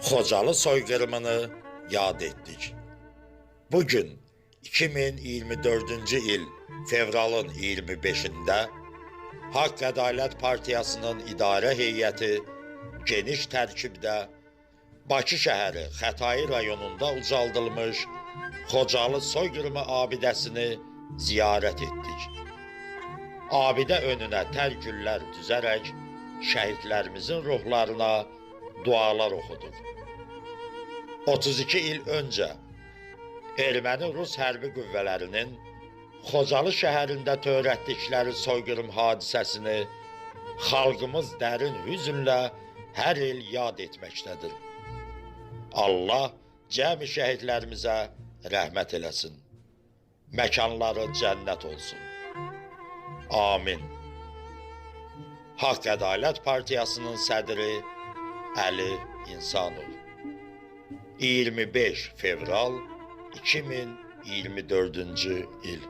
Xocalı soyqırımını yad etdik. Bugün 2024-cü il fevralın 25-də Haqq Ədalət Partiyasının idarə heyəti geniş tərkibdə Bakı şəhəri Xətai rayonunda ucaldılmış Xocalı soyqırımı abidəsini ziyarət etdik. Abidə önünə tər güllər düzərək şəhidlərimizin ruhlarına dualar oxuduq. 32 il öncə Erməni-Rus hərbi qüvvələrinin Xocalı şəhərində törətdikləri soyqırım hadisəsini xalqımız dərin hüznlə hər il yad etməkdədir. Allah cəmi şəhidlərimizə rəhmət eləsin. Məkanları cənnət olsun. Amin. Haqq Ədalət Partiyasının sədri Əli İnsanov. 25 fevral 2024-cü il